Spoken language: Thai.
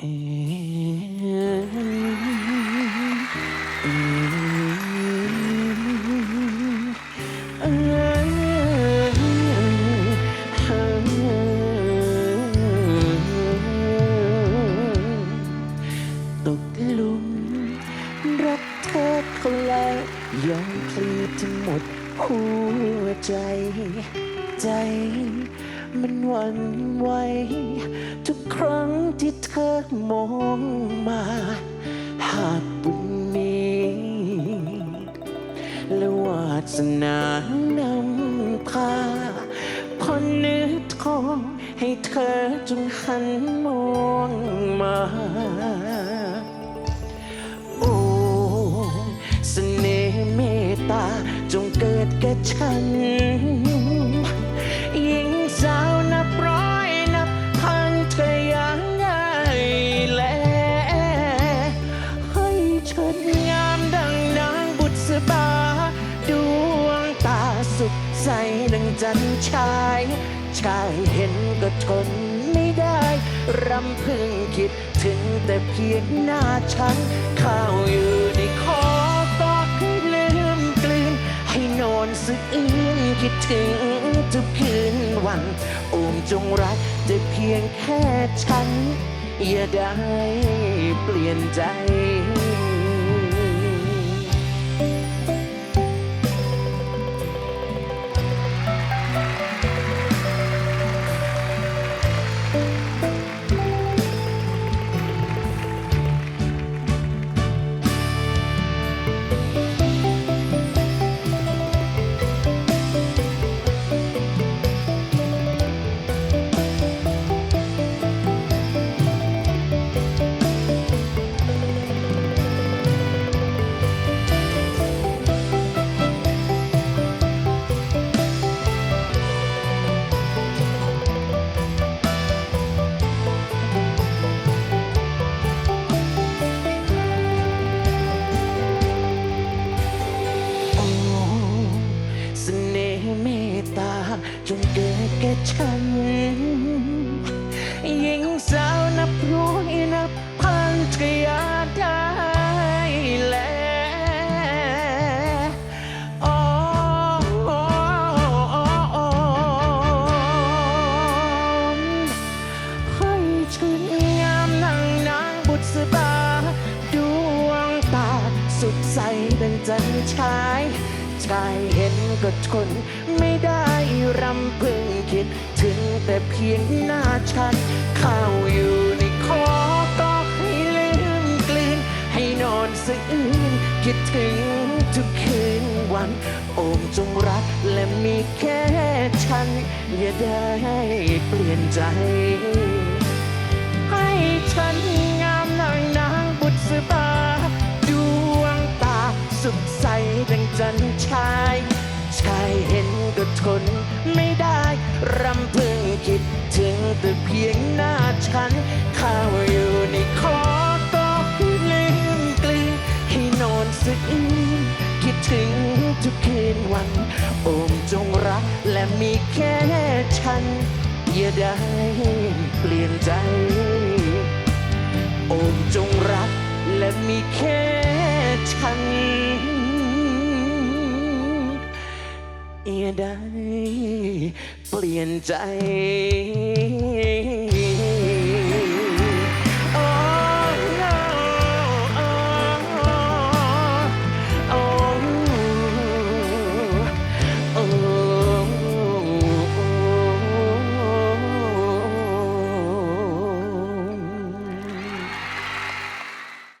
ตกหลุมรักเธอเขาแล้วยอมพลีทั้งหมดหัวใจใจ มันหวั่นไหวทุกครั้งที่เธอมองมา หากบุญมีและวาสนานำพาพอเนื้อทองให้เธอจงหันมองมา ให้ฉันงามดังนางบุษบา ดวงตาสุดใสดังจันชาย ชายเห็นก็ทนไม่ได้ รำพึงคิดถึงแต่เพียงหน้าฉัน ข้าวอยู่ในคอก็ให้ลืมกลืน ให้นอนสะอื้นคิดถึงทุกคืนวันโอมจงรักแต่เพียงแค่ฉัน อย่าได้เปลี่ยนใจ เสน่ห์เมตตาจงเกิดแก่ฉันหญิงสาวนับร้อยนับพันก็อยากได้แลโอ้โอ้โอ้โอ้ให้ฉันงามนางนางบุษบาดวงตาสุดใสดังจันชาย ชายเห็นก็ทนไม่ได้รำพึงคิด ถึงแต่เพียงหน้าฉันข้าวอยู่ในคอก็ให้ลืมกลืน ให้นอนสะอื้นคิดถึงทุกคืนวันโอมจงรักและมีแค่ฉัน อย่าได้เปลี่ยนใจ ให้ฉัน ทนไม่ได้รำพึงคิดถึงแต่เพียงหน้าฉัน ข้าวอยู่ในคอก็ลืมกลืนให้นอนสะอื้นคิดถึงทุกคืนวัน โอมจงรักและมีแค่ฉัน อย่าได้เปลี่ยนใจ โอมจงรักและมีแค่ฉัน อย่าได้เปลี่ยนใจ